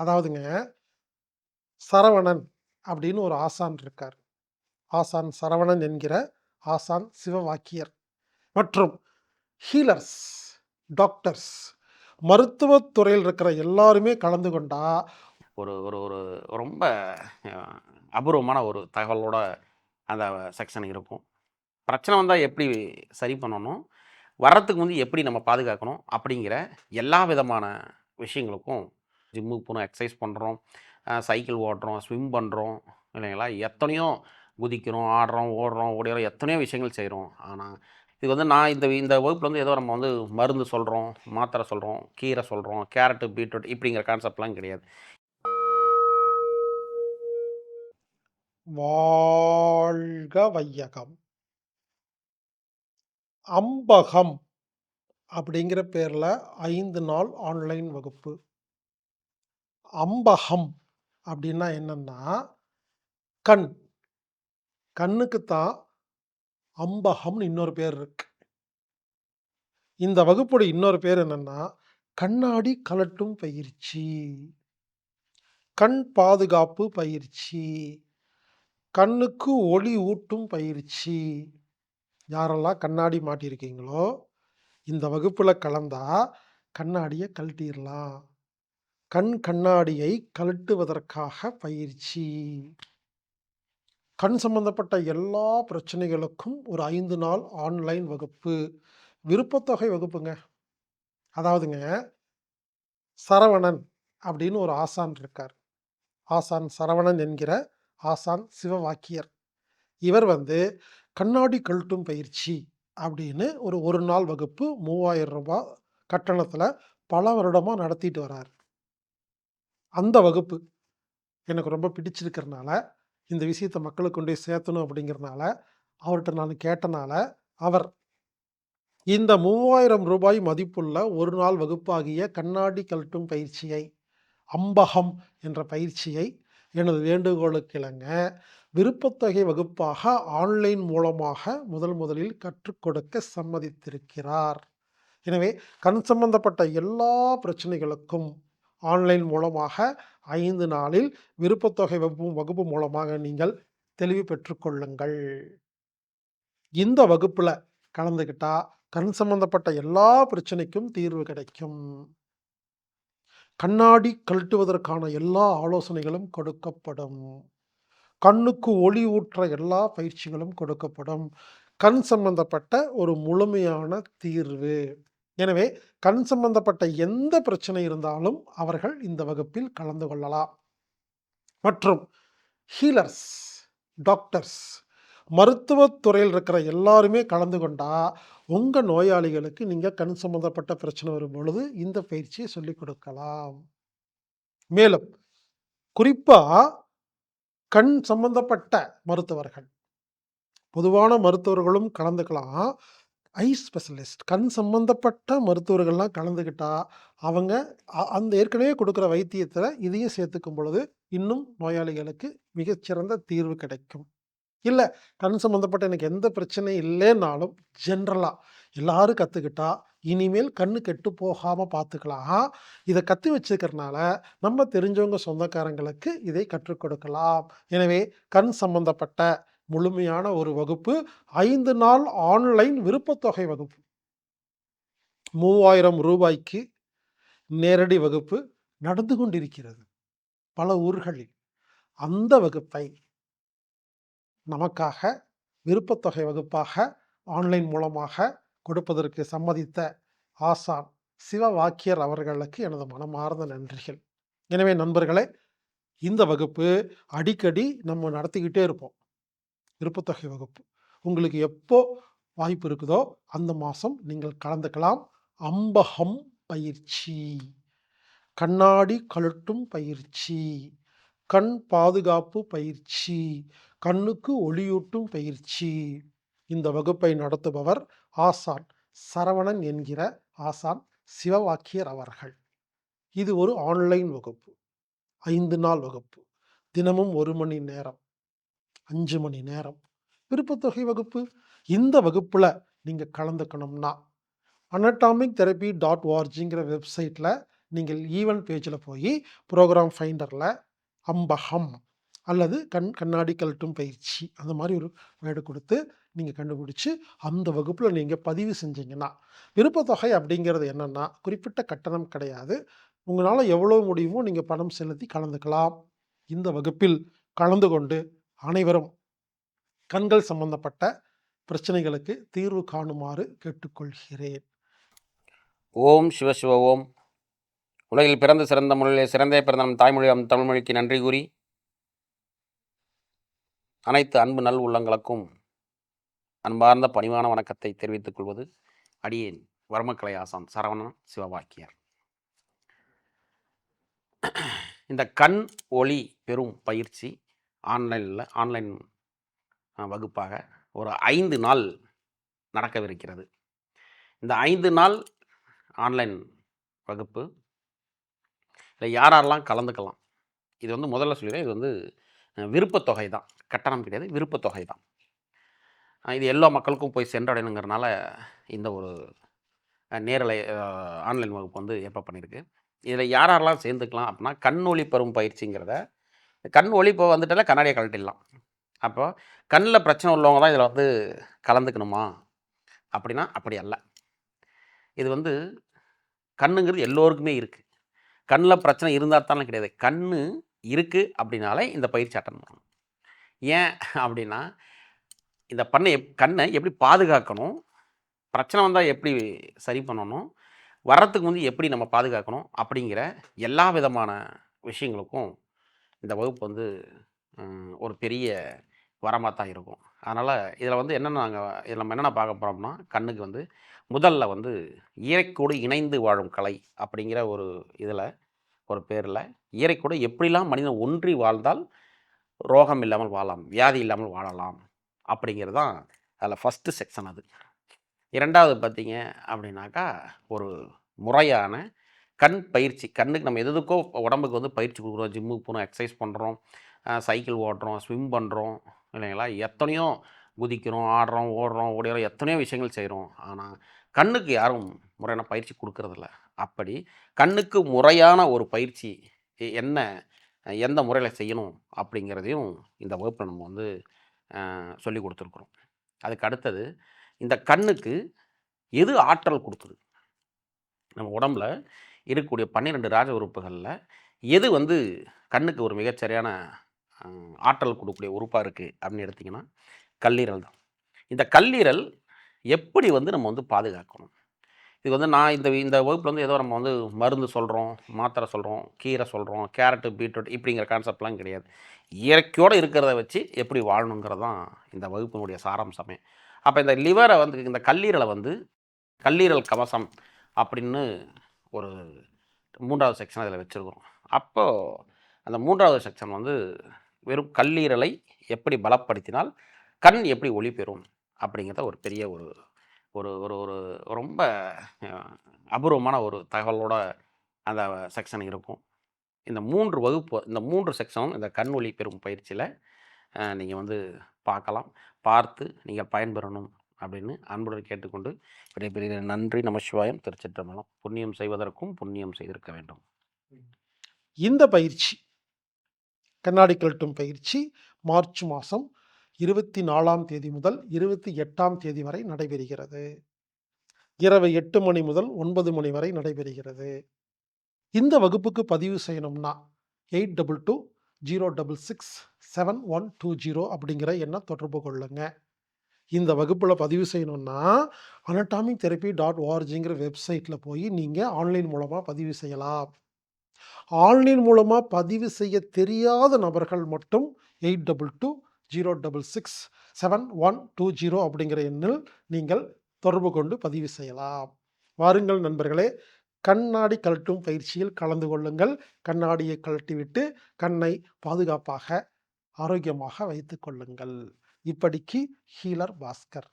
அதாவதுங்க சரவணன் அப்படின்னு ஒரு ஆசான் இருக்கார். ஆசான் சரவணன் என்கிற ஆசான் சிவவாக்கியர். மற்றும் ஹீலர்ஸ் டாக்டர்ஸ் மருத்துவத்துறையில் இருக்கிற எல்லாருமே கலந்து கொண்டா ஒரு ஒரு ஒரு ரொம்ப அபூர்வமான ஒரு தகவலோட அந்த செக்ஷன் இருக்கும். பிரச்சனை வந்தால் எப்படி சரி பண்ணணும்? வர்றதுக்கு வந்து எப்படி நம்ம பாதுகாக்கணும்? அப்படிங்கிற எல்லா விதமான விஷயங்களுக்கும் ஜிம்முக்கு போகிறோம் எக்ஸசைஸ் பண்ணுறோம் சைக்கிள் ஓடுறோம் ஸ்விம் பண்ணுறோம் இல்லைங்களா? எத்தனையோ குதிக்கிறோம் ஆடுறோம் ஓடுறோம் ஓடிறோம் எத்தனையோ விஷயங்கள் செய்கிறோம் ஆனால் இது வந்து நான் இந்த இந்த வகுப்பில் வந்து ஏதோ நம்ம வந்து மருந்து சொல்கிறோம் மாத்திரை சொல்கிறோம் கீரை சொல்கிறோம் கேரட்டு பீட்ரூட் இப்படிங்கிற கான்செப்ட்லாம் கிடையாது. வாழ்க வையகம். அம்பகம் அப்படிங்கிற பேரில் ஐந்து நாள் ஆன்லைன் வகுப்பு. அம்பகம் அப்படின்னா என்னன்னா கண். கண்ணுக்கு தான் அம்பகம்னு இன்னொரு பேர் இருக்கு. இந்த வகுப்போட இன்னொரு பேர் என்னன்னா கண்ணாடி கலட்டும் பயிற்சி. கண் பாதுகாப்பு பயிற்சி. கண்ணுக்கு ஒளி ஊட்டும் பயிற்சி. யாரெல்லாம் கண்ணாடி மாட்டியிருக்கீங்களோ இந்த வகுப்பில் கலந்தா கண்ணாடியை கழட்டிடலாம். கண் கண்ணாடியை கழட்டுவதற்காக பயிற்சி. கண் சம்பந்தப்பட்ட எல்லா பிரச்சனைகளுக்கும் ஒரு ஐந்து நாள் ஆன்லைன் வகுப்பு. விருப்பத்தொகை வகுப்புங்க. அதாவதுங்க சரவணன் அப்படின்னு ஒரு ஆசான் இருக்கார். ஆசான் சரவணன் என்கிற ஆசான் சிவவாக்கியர். இவர் வந்து கண்ணாடி கழட்டும் பயிற்சி அப்படின்னு ஒரு ஒரு நாள் வகுப்பு மூவாயிரம் ரூபாய் கட்டணத்தில் பல வருடமாக நடத்திட்டு வரார். அந்த வகுப்பு எனக்கு ரொம்ப பிடிச்சிருக்கிறனால இந்த விஷயத்தை மக்களுக்கு கொண்டு போய் சேர்த்தணும் அப்படிங்கிறனால அவர்கிட்ட நான் கேட்டனால அவர் இந்த மூவாயிரம் ரூபாய் மதிப்புள்ள ஒரு நாள் வகுப்பாகிய கண்ணாடி கழட்டும் பயிற்சியை அம்பகம் என்ற பயிற்சியை எனது வேண்டுகோளுக்கு இணங்க விருப்பத்தொகை வகுப்பாக ஆன்லைன் மூலமாக முதல் முதலில் கற்றுக் கொடுக்க சம்மதித்திருக்கிறார். எனவே கண் சம்பந்தப்பட்ட எல்லா பிரச்சனைகளுக்கும் ஆன்லைன் மூலமாக ஐந்து நாளில் விருப்பத்தொகை வகுப்பு வகுப்பு மூலமாக நீங்கள் தெளிவு பெற்றுக்கொள்ளுங்கள் இந்த வகுப்பில் கலந்துக்கிட்டா கண் சம்பந்தப்பட்ட எல்லா பிரச்சனைக்கும் தீர்வு கிடைக்கும். கண்ணாடி கழட்டுவதற்கான எல்லா ஆலோசனைகளும் கொடுக்கப்படும். கண்ணுக்கு ஒளி ஊற்ற எல்லா பயிற்சிகளும் கொடுக்கப்படும். கண் சம்பந்தப்பட்ட ஒரு முழுமையான தீர்வு. எனவே கண் சம்பந்தப்பட்ட எந்த பிரச்சனை இருந்தாலும் அவர்கள் இந்த வகுப்பில் கலந்து கொள்ளலாம். மற்றும் ஹீலர்ஸ் டாக்டர்ஸ் மருத்துவத் துறையில் இருக்கிற எல்லாருமே கலந்து கொண்டால் உங்கள் நோயாளிகளுக்கு நீங்கள் கண் சம்பந்தப்பட்ட பிரச்சனை வரும் பொழுது இந்த பயிற்சியை சொல்லிக் கொடுக்கலாம். மேலும் குறிப்பாக கண் சம்பந்தப்பட்ட மருத்துவர்கள். பொதுவான மருத்துவர்களும் கலந்துக்கலாம். Eye specialist. கண் சம்பந்தப்பட்ட மருத்துவர்கள்லாம் கலந்துக்கிட்டா அவங்க அ- அந்த ஏற்கனவே கொடுக்குற வைத்தியத்தில் இதையும் சேர்த்துக்கும் பொழுது இன்னும் நோயாளிகளுக்கு மிகச்சிறந்த தீர்வு கிடைக்கும். இல்லை கண் சம்மந்தப்பட்ட எனக்கு எந்த பிரச்சனையும் இல்லைன்னாலும் ஜென்ரலாக எல்லாரும் கற்றுக்கிட்டா இனிமேல் கண்ணு கெட்டு போகாமல் பார்த்துக்கலாம் இதை கற்று வச்சுக்கிறனால நம்ம தெரிஞ்சவங்க சொந்தக்காரங்களுக்கு இதை கற்றுக் கொடுக்கலாம். எனவே கண் சம்பந்தப்பட்ட முழுமையான ஒரு வகுப்பு ஐந்து நாள் ஆன்லைன் விருப்பத்தொகை வகுப்பு. மூவாயிரம் ரூபாய்க்கு நேரடி வகுப்பு நடந்து கொண்டிருக்கிறது. பல ஊர்களில் அந்த வகுப்பை நமக்காக விருப்பத்தொகை வகுப்பாக ஆன்லைன் மூலமாக கொடுப்பதற்கு சம்மதித்த ஆசான் சிவ வாக்கியர் அவர்களுக்கு எனது மனமார்ந்த நன்றிகள். எனவே நண்பர்களே இந்த வகுப்பு அடிக்கடி நம்ம நடத்திக்கிட்டே இருப்போம். விருப்பத்தொகை வகுப்பு. உங்களுக்கு எப்போ வாய்ப்பு இருக்குதோ அந்த மாதம் நீங்கள் கலந்துக்கலாம். அம்பகம் பயிற்சி. கண்ணாடி கழட்டும் பயிற்சி. கண் பாதுகாப்பு பயிற்சி. கண்ணுக்கு ஒளியூட்டும் பயிற்சி. இந்த வகுப்பை நடத்துபவர் ஆசான் சரவணன் என்கிற ஆசான் சிவவாக்கியர் அவர்கள். இது ஒரு ஆன்லைன் வகுப்பு. ஐந்து நாள் வகுப்பு. தினமும் ஒரு மணி நேரம். அஞ்சு மணி நேரம். விருப்பத்தொகை வகுப்பு. இந்த வகுப்பில் நீங்கள் கலந்துக்கணும்னா அனட்டாமிக் தெரப்பி டாட் ஓஆர்ஜிங்கிற வெப்சைட்டில் நீங்கள் ஈவென்ட் பேஜில் போய் ப்ரோக்ராம் ஃபைண்டரில் அம்பகம் அல்லது கண் கண்ணாடி கழட்டும் பயிற்சி அந்த மாதிரி ஒரு வேர்டு கொடுத்து நீங்கள் கண்டுபிடிச்சி அந்த வகுப்பில் நீங்கள் பதிவு செஞ்சீங்கன்னா விருப்பத்தொகை அப்படிங்கிறது என்னென்னா குறிப்பிட்ட கட்டணம் கிடையாது. உங்களால் எவ்வளோ முடியுமோ நீங்கள் பணம் செலுத்தி கலந்துக்கலாம். இந்த வகுப்பில் கலந்து கொண்டு அனைவரும் கண்கள் சம்பந்தப்பட்ட பிரச்சனைகளுக்கு தீர்வு காணுமாறு கேட்டுக்கொள்கிறேன். ஓம் சிவ சிவ ஓம். உலகில் பிறந்த சிறந்த மொழியிலே சிறந்தே பிறந்த நம் தாய்மொழியாம் தமிழ்மொழிக்கு நன்றி கூறி அனைத்து அன்பு நல் உள்ளங்களுக்கும் அன்பார்ந்த பணிவான வணக்கத்தை தெரிவித்துக் கொள்வது அடியேன் வர்மக்கலை ஆசான் சரவணன் சிவபாக்கியர். இந்த கண் ஒளி பெறும் பயிற்சி ஆன்லைனில் ஆன்லைன் வகுப்பாக ஒரு ஐந்து நாள் நடக்கவிருக்கிறது. இந்த ஐந்து நாள் ஆன்லைன் வகுப்பு இல்லை யாரெல்லாம் கலந்துக்கலாம்? இது வந்து முதல்ல சொல்லிடுறேன். இது வந்து விருப்பத்தொகை தான். கட்டணம் கிடையாது விருப்பத்தொகை தான். இது எல்லா மக்களுக்கும் போய் சென்றடையணுங்கிறனால இந்த ஒரு நேரலை ஆன்லைன் வகுப்பு வந்து ஏற்பாடு பண்ணியிருக்கு. இதில் யாரெல்லாம் சேர்ந்துக்கலாம் அப்படின்னா கண்ணொளி பெறும் பயிற்சிங்கிறத கண் ஒளி இப்போ வந்துட்டால கண்ணாடியை கழட்டிடலாம். அப்போ கண்ணில் பிரச்சனை உள்ளவங்க தான் இதில் வந்து கலந்துக்கணுமா? அப்படின்னா அப்படி அல்ல. இது வந்து கண்ணுங்கிறது எல்லோருக்குமே இருக்குது கண்ணில் பிரச்சனை இருந்தால் தானே கிடையாது. கண் இருக்குது அப்படின்னாலே இந்த பயிற்சி அட்டன் பண்ணணும் ஏன் அப்படின்னா இந்த பண்ணை எப் கண்ணை எப்படி பாதுகாக்கணும்? பிரச்சனை வந்தால் எப்படி சரி பண்ணணும்? வர்றதுக்கு வந்து எப்படி நம்ம பாதுகாக்கணும்? அப்படிங்கிற எல்லா விதமான விஷயங்களுக்கும் இந்த வகுப்பு வந்து ஒரு பெரிய வரமாக தான் இருக்கும். அதனால் இதில் வந்து என்னென்ன நாங்கள் இதில் நம்ம என்னென்ன பார்க்க போகிறோம்னா கண்ணுக்கு வந்து முதல்ல வந்து இயற்கையோடு இணைந்து வாழும் கலை அப்படிங்கிற ஒரு இதில் ஒரு பேரில் இயற்கையோடு எப்படிலாம் மனிதன் ஒன்றி வாழ்ந்தால் ரோகம் இல்லாமல் வாழலாம் வியாதி இல்லாமல் வாழலாம் அப்படிங்கிறது தான் அதில் ஃபஸ்ட்டு செக்ஷன் அது. இரண்டாவது பார்த்தீங்க அப்படின்னாக்கா ஒரு முறையான கண் பயிற்சி கண்ணுக்கு நம்ம எது எதுக்கோ உடம்புக்கு வந்து பயிற்சி கொடுக்குறோம். ஜிம்முக்கு போகிறோம் எக்ஸசைஸ் பண்ணுறோம் சைக்கிள் ஓடுறோம் ஸ்விம் பண்ணுறோம் இல்லைங்களா? எத்தனையோ குதிக்கிறோம் ஆடுறோம் ஓடுறோம் ஓடிறோம் எத்தனையோ விஷயங்கள் செய்கிறோம் ஆனால் கண்ணுக்கு யாரும் முறையான பயிற்சி கொடுக்கறதில்ல. அப்படி கண்ணுக்கு முறையான ஒரு பயிற்சி என்ன எந்த முறையில் செய்யணும் அப்படிங்கிறதையும் இந்த வகுப்பில் நம்ம வந்து சொல்லி கொடுத்துருக்குறோம். அதுக்கு அடுத்தது இந்த கண்ணுக்கு எது ஆற்றல் கொடுக்குது நம்ம உடம்புல இருக்கக்கூடிய பன்னிரெண்டு ராஜ உறுப்புகளில் எது வந்து கண்ணுக்கு ஒரு மிகச்சரியான ஆற்றல் கொடுக்கக்கூடிய உறுப்பாக இருக்குது அப்படின்னு எடுத்திங்கன்னா கல்லீரல் தான். இந்த கல்லீரல் எப்படி வந்து நம்ம வந்து பாதுகாக்கணும்? இது வந்து நான் இந்த இந்த வகுப்பில் வந்து ஏதோ நம்ம வந்து மருந்து சொல்கிறோம் மாத்திரை சொல்கிறோம் கீரை சொல்கிறோம் கேரட்டு பீட்ரூட் இப்படிங்கிற கான்செப்ட்லாம் கிடையாது. இயற்கையோடு இருக்கிறத வச்சு எப்படி வாழணுங்கிறது தான் இந்த வகுப்பினுடைய சாராம்சமே. அப்போ இந்த லிவரை வந்து இந்த கல்லீரலை வந்து கல்லீரல் கவசம் அப்படின்னு ஒரு மூன்றாவது செக்ஷன் அதில் வச்சுருக்கிறோம். அப்போது அந்த மூன்றாவது செக்ஷன் வந்து வெறும் கல்லீரலை எப்படி பலப்படுத்தினால் கண் எப்படி ஒளி பெறும் அப்படிங்கிறத ஒரு பெரிய ஒரு ஒரு ஒரு ஒரு ரொம்ப அபூர்வமான ஒரு தகவலோட அந்த செக்ஷன் இருக்கும். இந்த மூன்று வகுப்பு இந்த மூன்று செக்ஷனும் இந்த கண் ஒளி பெறும் பயிற்சியில் நீங்கள் வந்து பார்க்கலாம். பார்த்து நீங்கள் பயன்பெறணும். அப்படின்னு அன்புடன் கேட்டுக்கொண்டு பெரிய பெரிய நன்றி. நமசிவாயம் திருச்சிற்றம்பலம். புண்ணியம் செய்வதற்கும் புண்ணியம் செய்திருக்க வேண்டும். இந்த பயிற்சி கண்ணாடி கழட்டும் பயிற்சி மார்ச் மாதம் இருபத்தி நாலாம் தேதி முதல் இருபத்தி எட்டாம் தேதி வரை நடைபெறுகிறது. இரவு எட்டு மணி முதல் ஒன்பது மணி வரை நடைபெறுகிறது. இந்த வகுப்புக்கு பதிவு செய்யணும்னா eight double two zero double six seven one two zero அப்படிங்கிற எண்ணை தொடர்பு கொள்ளுங்கள் இந்த வகுப்பில் பதிவு செய்யணுன்னா அனட்டாமிக் தெரப்பி டாட் ஓஆர்ஜிங்கிற வெப்சைட்டில் போய் நீங்கள் ஆன்லைன் மூலமாக பதிவு செய்யலாம். ஆன்லைன் மூலமாக பதிவு செய்ய தெரியாத நபர்கள் மட்டும் eight double two zero double six seven one two zero அப்படிங்கிற எண்ணில் நீங்கள் தொடர்பு கொண்டு பதிவு செய்யலாம். வாருங்கள் நண்பர்களே கண்ணாடி கழட்டும் பயிற்சியில் கலந்து கொள்ளுங்கள். கண்ணாடியை கழட்டிவிட்டு கண்ணை பாதுகாப்பாக ஆரோக்கியமாக வைத்துக் கொள்ளுங்கள். இப்படிக்கு ஹீலர் பாஸ்கர்.